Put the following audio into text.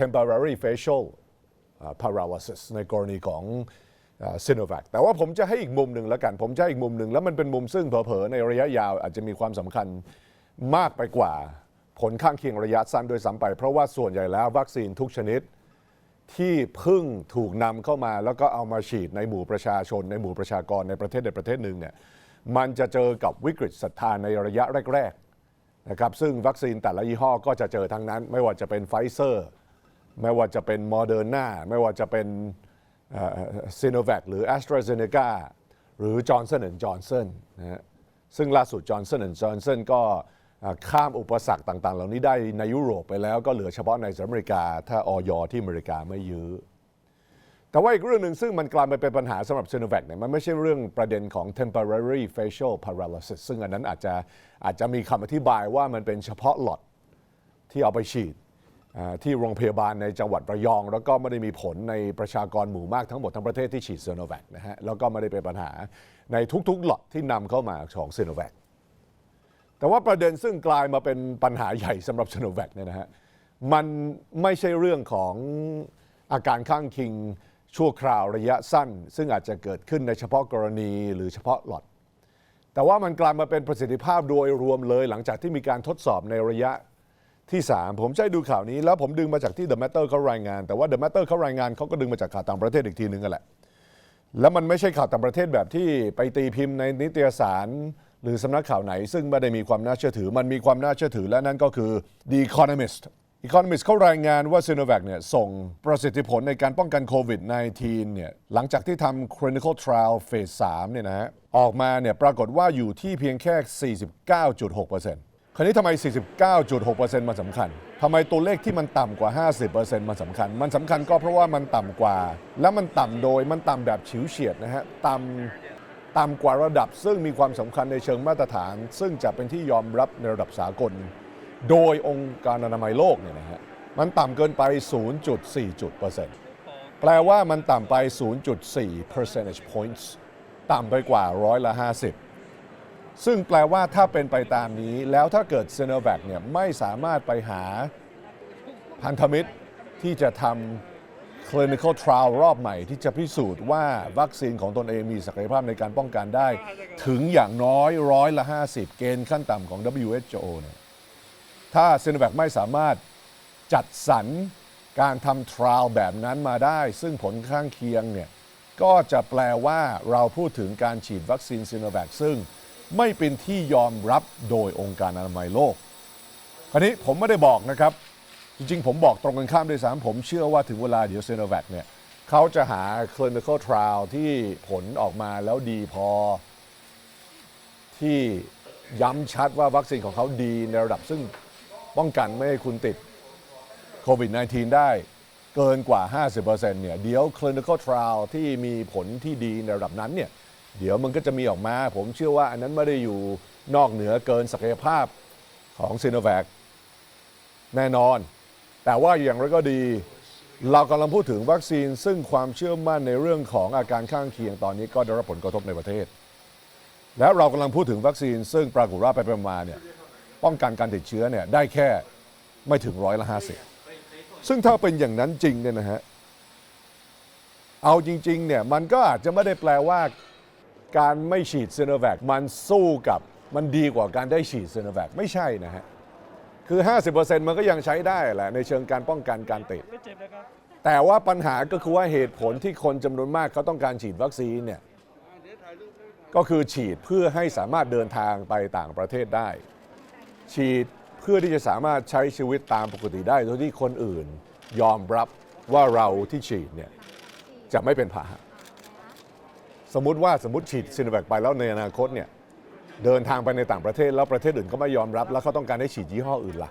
temporary facial paralysis ในกรณีของซีโนแวคแต่ว่าผมจะให้อีกมุมหนึ่งแล้วกัน ผมจะให้อีกมุมหนึ่งแล้วมันเป็นมุมซึ่งเผลอๆในระยะยาวอาจจะมีความสำคัญมากไปกว่าผลข้างเคียงระยะสั้นโดยซ้ำไป เพราะว่าส่วนใหญ่แล้ววัคซีนทุกชนิดที่เพิ่งถูกนำเข้ามาแล้วก็เอามาฉีดในหมู่ประชาชน ในหมู่ประชากรในประเทศใดประเทศหนึ่งเนี่ยมันจะเจอกับวิกฤตศรัทธาในระยะแรก นะครับซึ่งวัคซีนแต่ละยี่ห้อก็จะเจอทั้งนั้น ไม่ว่าจะเป็นไฟเซอร์ไม่ว่าจะเป็นโมเดอร์นาไม่ว่าจะเป็นซีโนแวคหรือ a s t r a z เซ e c a หรือ Johnson Johnson นะฮะซึ่งล่าสุด Johnson Johnson ก็อ่าข้ามอุปสรรคต่าง ๆ เหล่านี้ได้ในยุโรปไปแล้วก็เหลือเฉพาะในสหรัฐอเมริกา ถ้าออยที่อเมริกาไม่ยื้อ แต่ว่าอีกเรื่องหนึ่งซึ่งมันกลายมาเป็นปัญหาสำหรับซีโนแวคเนี่ยมันไม่ใช่เรื่องประเด็นของ temporary facial paralysis ซึ่งอันนั้นอาจจะอาจจะมีคำอธิบายว่ามันเป็นเฉพาะหลอดที่เอาไปฉีดที่โรงพยาบาลในจังหวัดระยอง แล้วก็ไม่ได้มีผลในประชากรหมู่มากทั้งหมดทั้งประเทศที่ฉีดซีโนแวคนะฮะแล้วก็ไม่ได้เป็นปัญหาในทุกๆหลอดที่นำเข้ามาของซีโนแวคแต่ว่าประเด็นซึ่งกลายมาเป็นปัญหาใหญ่สำหรับซีโนแวคเนี่ยนะฮะมันไม่ใช่เรื่องของอาการข้างเคิง ชั่วคราวระยะสั้น ซึ่งอาจจะเกิดขึ้นในเฉพาะกรณีหรือเฉพาะหลอด แต่ว่ามันกลายมาเป็นประสิทธิภาพโดยรวมเลย หลังจากที่มีการทดสอบในระยะที่ 3 ผมใช้ดูข่าวนี้ แล้วผมดึงมาจากที่ The Matter เขารายงาน แต่ว่า The Matter เขารายงานเขาก็ดึงมาจากข่าวต่างประเทศอีกทีนึงกันแหละ แล้วมันไม่ใช่ข่าวต่างประเทศแบบที่ไปตีพิมพ์ในนิตยสาร หรือสำนักข่าวไหน ซึ่งไม่ได้มีความน่าเชื่อถือ มันมีความน่าเชื่อถือและนั่นก็คือ The Economist Economist เขารายงานว่า s i n o v a c เนี่ยส่งประสิทธิผลในการป้องกันโควิด -19 เนี่ยหลังจากที่ทำ clinical trial phase 3เนี่ยนะฮะออกมาเนี่ยปรากฏว่าอยู่ที่เพียงแค่ 49.6%คราวนี้ทำไม 49.6%มันสำคัญทำไมตัวเลขที่มันต่ำกว่า 50%มันสำคัญ มันสำคัญก็เพราะว่ามันต่ำกว่า แล้วมันต่ำโดยมันต่ำแบบฉิวเฉียดนะฮะต่ำต่ำกว่าระดับซึ่งมีความสำคัญในเชิงมาตรฐาน ซึ่งจะเป็นที่ยอมรับในระดับสากล โดยองค์การอนามัยโลกเนี่ยนะฮะมันต่ำเกินไป 0.4 จุดเปอร์เซ็นต์แปลว่ามันต่ำไป 0.4 percentage points ต่ำไปกว่าร้อยละ 50 ซึ่งแปลว่าถ้าเป็นไปตามนี้แล้วถ้าเกิดซ i โนแวคเนี่ยไม่สามารถไปหาพันธมิตรที่จะทำ clinical trial รอบใหม่ ที่จะพิสูจน์ว่าวัคซีนของตนเองมีศักยภาพในการป้องกันได้ ถึงอย่างน้อยร้อยละ 50 เกณฑ์ขั้นต่ำของ WHO เนี่ย ถ้าซ i โนแวคไม่สามารถจัดสรรการทำ trial แบบนั้นมาได้ ซึ่งผลข้างเคียงเนี่ยก็จะแปลว่าเราพูดถึงการฉีดวัคซีนซ i โนแวคซึ่งไม่เป็นที่ยอมรับโดยองค์การอนามัยโลก คราวนี้ผมไม่ได้บอกนะครับ จริงๆ ผมบอกตรงกันข้ามด้วยซ้ำผมเชื่อว่าถึงเวลาเดี๋ยวซ i โนแวคเนี่ยเขาจะหา clinical trial ที่ผลออกมาแล้วดีพอ ที่ย้ำชัดว่าวัคซีนของเขาดีในระดับซึ่ง ป้องกันไม่ให้คุณติดโควิด -19 ได้เกินกว่า 50%เนี่ยเดี๋ยว clinical trial ที่มีผลที่ดีในระดับนั้นเนี่ยเดี๋ยวมันก็จะมีออกมา ผมเชื่อว่าอันนั้นไม่ได้อยู่นอกเหนือเกินศักยภาพของซีโนแวคแน่นอน แต่ว่าอย่างไรก็ดี เรากำลังพูดถึงวัคซีน ซึ่งความเชื่อมั่นในเรื่องของอาการข้างเคียงตอนนี้ก็ได้รับผลกระทบในประเทศ แล้วเรากำลังพูดถึงวัคซีน ซึ่งปรากฏว่าไปๆมาณเนี่ย ป้องกันการติดเชื้อเนี่ยได้แค่ไม่ถึงร้อยละห้าสิบซึ่งถ้าเป็นอย่างนั้นจริงเนี่ยนะฮะเอาจริงๆเนี่ยมันก็อาจจะไม่ได้แปลว่าการไม่ฉีดซีโนแวคมันสู้กับมันดีกว่าการได้ฉีดซีโนแวคไม่ใช่นะฮะคือ 50%มันก็ยังใช้ได้แหละในเชิงการป้องกันการติด แต่ว่าปัญหาก็คือว่าเหตุผลที่คนจำนวนมากเขาต้องการฉีดวัคซีนเนี่ยก็คือฉีดเพื่อให้สามารถเดินทางไปต่างประเทศได้ ฉีดเพื่อที่จะสามารถใช้ชีวิตตามปกติได้ โดยที่คนอื่นยอมรับว่าเราที่ฉีดเนี่ยจะไม่เป็นพาหะสมมติว่าสมมติฉีดซีโนแวคไปแล้วในอนาคตเนี่ยเดินทางไปในต่างประเทศแล้วประเทศอื่นก็ไม่ยอมรับ แล้วเขาต้องการให้ฉีดยี่ห้ออื่นล่ะ